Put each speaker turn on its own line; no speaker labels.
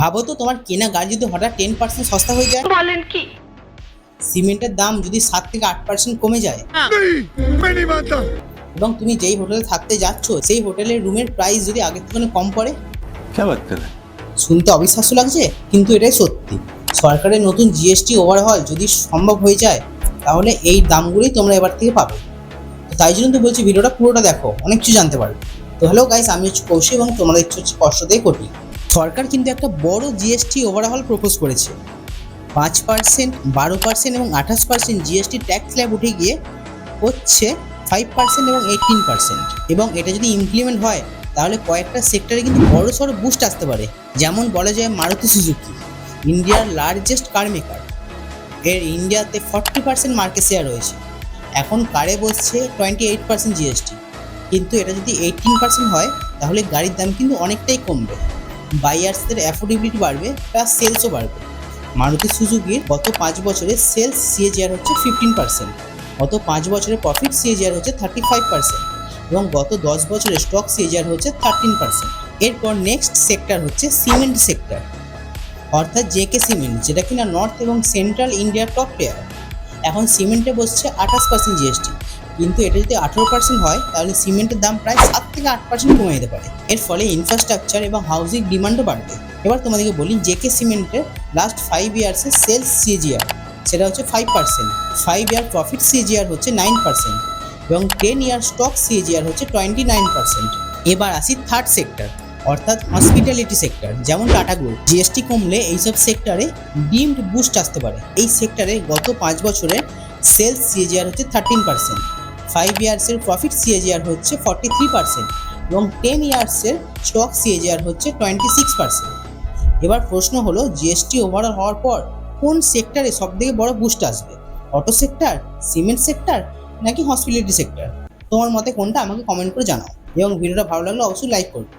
ভাবো তো তোমার কেনা গাড়ি যদি হঠাৎ টেন পার্সেন্ট সস্তা হয়ে যায়?
বলেন কি?
সিমেন্টের দাম যদি সাত থেকে আট পার্সেন্ট কমে যায়।
হ্যাঁ।
এবং তুমি যেই হোটেলে থাকতে যাচ্ছ সেই হোটেলের রুমের প্রাইস যদি আগের থেকে কম পড়ে? শুনতে অবিশ্বাস্য লাগছে কিন্তু এটাই সত্যি। সরকারের নতুন জিএসটি ওভারহল যদি সম্ভব হয়ে যায় তাহলে এই দামগুলোই তোমরা এবার থেকে পাবে। তাই জন্য তো বলছি ভিডিওটা পুরোটা দেখো অনেক কিছু জানতে পারবে। তো হ্যালো গাইস আমি হচ্ছে কৌশি এবং তোমরা ইচ্ছে হচ্ছে কষ্ট দিয়ে কঠিন সরকার কিন্তু একটা বড় জিএসটি ওভারহল প্রপোজ করেছে। পাঁচ পার্সেন্ট বারো পার্সেন্ট এবং আঠাশ পার্সেন্ট জিএসটি ট্যাক্স স্ল্যাব উঠে গিয়ে হচ্ছে ফাইভ পার্সেন্ট এবং এইটিন পার্সেন্ট এবং এটা যদি ইমপ্লিমেন্ট হয়, তাহলে কয়েকটা সেক্টরে কিন্তু বড় সড়ো বুস্ট আসতে পারে। যেমন বলা যায় মারুতি সুজুকি ইন্ডিয়ার লার্জেস্ট কার মেকার এর ইন্ডিয়াতে ফর্টি পার্সেন্ট মার্কেট শেয়ার রয়েছে। এখন কারে বসছে টোয়েন্টি এইট পার্সেন্ট জিএসটি কিন্তু এটা যদি এইটিন পার্সেন্ট হয়, তাহলে গাড়ির দাম কিন্তু অনেকটাই কমবে। বাইয়ার্সদের অ্যাফোর্ডেবিলিটি বাড়বে প্লাস সেলসও বাড়বে। মারুতি সুজুকির গত পাঁচ বছরে সেলস সিএজিআর হচ্ছে ফিফটিন পার্সেন্ট গত পাঁচ বছরে প্রফিট সিএজিআর হচ্ছে থার্টি ফাইভ পার্সেন্ট এবং গত দশ বছরে স্টক সিএজিআর হচ্ছে থার্টিন পার্সেন্ট এরপর নেক্সট সেক্টর হচ্ছে সিমেন্ট সেক্টর অর্থাৎ জেকে সিমেন্ট যেটা কিনা নর্থ এবং সেন্ট্রাল ইন্ডিয়ার টপ প্লেয়ার এখন সিমেন্টে বসছে আঠাশ পার্সেন্ট জিএসটি কিন্তু এটা যদি আঠেরো পার্সেন্ট হয়, তাহলে সিমেন্টের দাম প্রায় সাত থেকে আট পার্সেন্ট কমে যেতে পারে। এর ফলে ইনফ্রাস্ট্রাকচার এবং হাউজিং ডিমান্ডও বাড়বে। এবার তোমাদেরকে বলি জেকে সিমেন্টের লাস্ট ফাইভ ইয়ার্সের সেলস সিজিআর সেটা হচ্ছে five percent five year profit CGR হচ্ছে নাইন পার্সেন্ট এবং টেন ইয়ার স্টক সিজিআর হচ্ছে টোয়েন্টি নাইন পার্সেন্ট এবার আসি থার্ড সেক্টর অর্থাৎ হসপিটালিটি সেক্টর যেমন টাটা গ্রুপ জিএসটি কমলে এইসব সেক্টরে ডিমড বুস্ট আসতে পারে। এই সেক্টরে গত পাঁচ বছরের সেলস সিএজিআর হচ্ছে থার্টিন পার্সেন্ট ফাইভ ইয়ার্সের প্রফিট সিএজিআর হচ্ছে ফর্টি থ্রি পার্সেন্ট এবং টেন ইয়ার্সের স্টক সিএজিআর হচ্ছে টোয়েন্টি সিক্স পার্সেন্ট এবার প্রশ্ন হলো জিএসটি ওভারঅল হওয়ার পর কোন সেক্টরে সব থেকে বড় বুস্ট আসবে? অটো সেক্টর সিমেন্ট সেক্টর নাকি হসপিটালিটি সেক্টর তোমার মতে কোনটা আমাকে কমেন্ট করে জানাও এবং ভিডিওটা ভালো লাগলে অবশ্যই লাইক করবে।